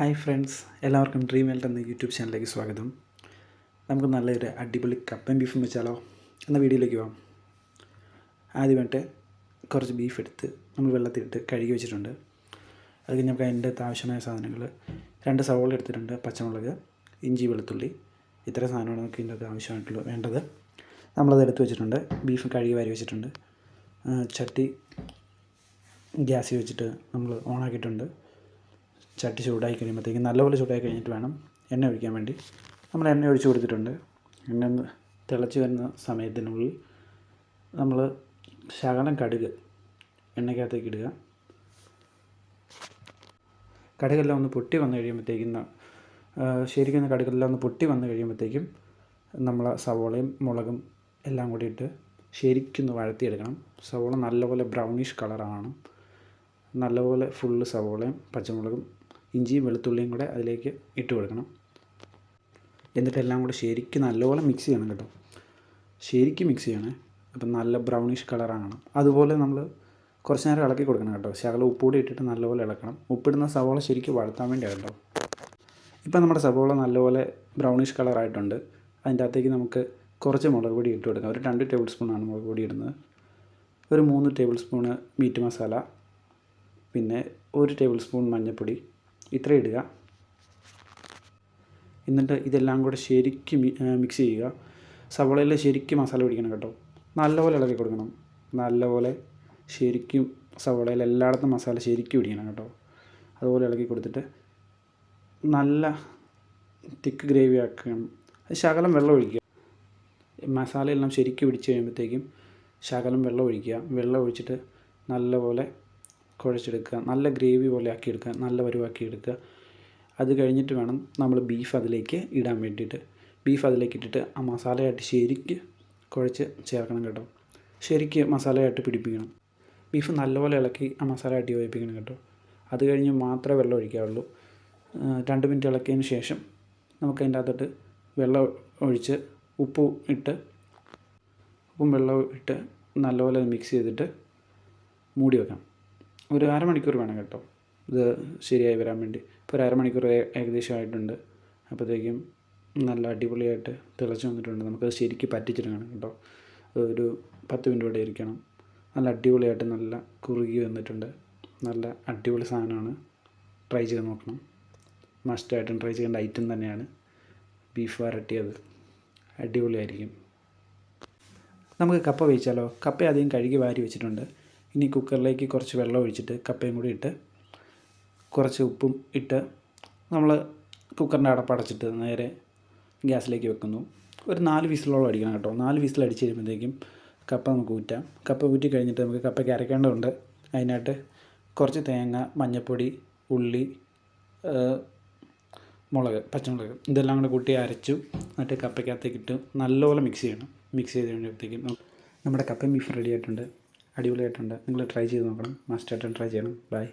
Hi friends എല്ലാവർക്കും dream world എന്ന YouTube ചാനലിലേക്ക് സ്വാഗതം. നമുക്ക് നല്ലൊരു അടിപൊളി കപ്പൻ ബീഫും വെച്ചാലോ? എന്ന വീഡിയോയിലേക്ക് പോകാം ആദ്യമായിട്ട് കുറച്ച് ബീഫ് എടുത്ത് നമ്മൾ വെള്ളത്തിലിട്ട് കഴുകി വെച്ചിട്ടുണ്ട്. അത് കഴിഞ്ഞ് നമുക്ക് അതിന്റെ ആവശ്യമായ സാധനങ്ങൾ രണ്ട് സവോള എടുത്തിട്ടുണ്ട് പച്ചമുളക് ഇഞ്ചി വെളുത്തുള്ളി. ഇത്ര സാധനമാണ് നമുക്ക് ഇതിന്റെ ആവശ്യമായിട്ടുള്ള വേണ്ടത്. നമ്മളത് എടുത്ത് വെച്ചിട്ടുണ്ട് ബീഫ് കഴുകി വാരി വെച്ചിട്ടുണ്ട്. ചട്ടി ഗ്യാസിൽ വെച്ചിട്ട് നമ്മൾ ഓണാക്കിയിട്ടുണ്ട് ചട്ടി ചൂടായി കഴിയുമ്പോഴത്തേക്കും നല്ലപോലെ ചൂടായി കഴിഞ്ഞിട്ട് വേണം എണ്ണ ഒഴിക്കാൻ വേണ്ടി. നമ്മൾ എണ്ണ ഒഴിച്ച് കൊടുത്തിട്ടുണ്ട്. എണ്ണ തിളച്ച് വരുന്ന സമയത്തിനുള്ളിൽ നമ്മൾ ശകലം കടുക് എണ്ണയ്ക്കകത്തേക്ക് ഇടുക. കടുകെല്ലാം ഒന്ന് പൊട്ടി വന്നു കഴിയുമ്പോഴത്തേക്കും ശരിക്കും കടുകെല്ലാം ഒന്ന് പൊട്ടി വന്നു കഴിയുമ്പോഴത്തേക്കും നമ്മൾ സവോളയും മുളകും എല്ലാം കൂടി ഇട്ട് ശരിക്കൊന്ന് വഴത്തിയെടുക്കണം സവോള നല്ലപോലെ ബ്രൗണിഷ് കളറാണ് നല്ലപോലെ ഫുള്ള് സവോളയും പച്ചമുളകും ഇഞ്ചിയും വെളുത്തുള്ളിയും കൂടെ അതിലേക്ക് ഇട്ട് കൊടുക്കണം. എന്നിട്ട് എല്ലാം കൂടെ ശരിക്കും നല്ലപോലെ മിക്സ് ചെയ്യണം കേട്ടോ. ശരിക്കും മിക്സ് ചെയ്യണേ. അപ്പം നല്ല ബ്രൗണിഷ് കളറാണ് അതുപോലെ നമ്മൾ കുറച്ച് നേരം ഇളക്കി കൊടുക്കണം കേട്ടോ. ശകലം ഉപ്പുകൂടി ഇട്ടിട്ട് നല്ലപോലെ ഇളക്കണം. ഉപ്പിടുന്ന സവോള ശരിക്കും വളർത്താൻ വേണ്ടിയാണ് കേട്ടോ. ഇപ്പം നമ്മുടെ സവോള നല്ലപോലെ ബ്രൗണിഷ് കളറായിട്ടുണ്ട് അതിന്റെ അകത്തേക്ക് നമുക്ക് കുറച്ച് മുളക് പൊടി ഇട്ട് കൊടുക്കാം. ഒരു രണ്ട് ടേബിൾ സ്പൂണാണ് മുളക് പൊടി ഇടുന്നത്. ഒരു മൂന്ന് ടേബിൾ സ്പൂണ് മീറ്റ് മസാല പിന്നെ ഒരു ടേബിൾ സ്പൂൺ മഞ്ഞൾപ്പൊടി ഇത്ര ഇടുക. എന്നിട്ട് ഇതെല്ലാം കൂടെ ശരിക്കും മിക്സ് ചെയ്യുക. സവോളയിൽ ശരിക്കും മസാല പിടിക്കണം കേട്ടോ. നല്ലപോലെ ഇളക്കി കൊടുക്കണം. നല്ലപോലെ ശരിക്കും സവോളയിൽ എല്ലായിടത്തും മസാല ശരിക്കും പിടിക്കണം കേട്ടോ. അതുപോലെ ഇളക്കി കൊടുത്തിട്ട് നല്ല തിക്ക് ഗ്രേവി ആക്കണം. ശകലം വെള്ളം ഒഴിക്കുക. മസാലയെല്ലാം ശരിക്കും പിടിച്ച് കഴിയുമ്പോഴത്തേക്കും ശകലം വെള്ളം ഒഴിക്കുക. വെള്ളം ഒഴിച്ചിട്ട് നല്ലപോലെ കുഴച്ചെടുക്കുക നല്ല ഗ്രേവി പോലെ ആക്കിയെടുക്കുക നല്ല വരുവാക്കി എടുക്കുക അത് കഴിഞ്ഞിട്ട് വേണം നമ്മൾ ബീഫ് അതിലേക്ക് ഇടാൻ വേണ്ടിയിട്ട്. ബീഫ് അതിലേക്ക് ഇട്ടിട്ട് ആ മസാലയായിട്ട് ശരിക്ക് കുഴച്ച് ചേർക്കണം കേട്ടോ. ശരിക്ക് മസാലയായിട്ട് പിടിപ്പിക്കണം. ബീഫ് നല്ലപോലെ ഇളക്കി ആ മസാലയായിട്ട് യോജിപ്പിക്കണം കേട്ടോ. അത് കഴിഞ്ഞ് മാത്രമേ വെള്ളം ഒഴിക്കാവുള്ളൂ. രണ്ട് മിനിറ്റ് ഇളക്കിയതിന് ശേഷം നമുക്ക് അതിന്റെ അകത്തോട്ട് വെള്ളം ഒഴിച്ച് ഉപ്പ് ഇട്ട് ഉപ്പും വെള്ളവും ഇട്ട് നല്ലപോലെ മിക്സ് ചെയ്തിട്ട് മൂടി വെക്കാം ഒരു അരമണിക്കൂർ വേണം കേട്ടോ. ഇത് ശരിയായി വരാൻ വേണ്ടി. ഇപ്പോൾ ഒരു അരമണിക്കൂർ ഏകദേശം ആയിട്ടുണ്ട്. അപ്പോഴത്തേക്കും നല്ല അടിപൊളിയായിട്ട് തിളച്ച് വന്നിട്ടുണ്ട്. നമുക്കത് ശരിക്കും പറ്റിച്ചെടുക്കണം കേട്ടോ. ഒരു പത്ത് മിനിറ്റ് ഇവിടെ ഇരിക്കണം. നല്ല അടിപൊളിയായിട്ട് നല്ല കുറുകി വന്നിട്ടുണ്ട്. നല്ല അടിപൊളി സാധനമാണ്. ട്രൈ ചെയ്ത് നോക്കണം. മസ്റ്റായിട്ടും ട്രൈ ചെയ്യേണ്ട ഐറ്റം തന്നെയാണ്. ബീഫ് വരട്ടിയത് അടിപൊളിയായിരിക്കും. നമുക്ക് കപ്പ വെച്ചാലോ കപ്പ ആദ്യം കഴുകി വാരി വെച്ചിട്ടുണ്ട്. ഇനി കുക്കറിലേക്ക് കുറച്ച് വെള്ളം ഒഴിച്ചിട്ട് കപ്പയും കൂടി ഇട്ട് കുറച്ച് ഉപ്പും ഇട്ട് നമ്മൾ കുക്കറിന്റെ അടപ്പടച്ചിട്ട് നേരെ ഗ്യാസിലേക്ക് വെക്കുന്നു. ഒരു നാല് വിസിലോളം അടിക്കണം കേട്ടോ. നാല് വിസിൽ അടിച്ച് കഴിയുമ്പോഴത്തേക്കും കപ്പ നമുക്ക് ഊറ്റാം. കപ്പ ഊറ്റി കഴിഞ്ഞിട്ട് നമുക്ക് കപ്പയ്ക്ക് അരക്കേണ്ടതുണ്ട്. അതിനായിട്ട് കുറച്ച് തേങ്ങ മഞ്ഞൾപ്പൊടി ഉള്ളി മുളക് പച്ചമുളക് ഇതെല്ലാം കൂടെ കൂട്ടി അരച്ചു എന്നിട്ട് കപ്പയ്ക്കകത്തേക്ക് ഇട്ട് നല്ലപോലെ മിക്സ് ചെയ്യണം. മിക്സ് ചെയ്ത് കഴിയുമ്പോഴത്തേക്കും നം- നമ്മുടെ കപ്പയും ബീഫ് റെഡി ആയിട്ടുണ്ട്. അടിപൊളിയായിട്ടുണ്ട്. നിങ്ങൾ ട്രൈ ചെയ്ത് നോക്കണം. മസ്റ്റായിട്ടും ട്രൈ ചെയ്യണം. ബൈ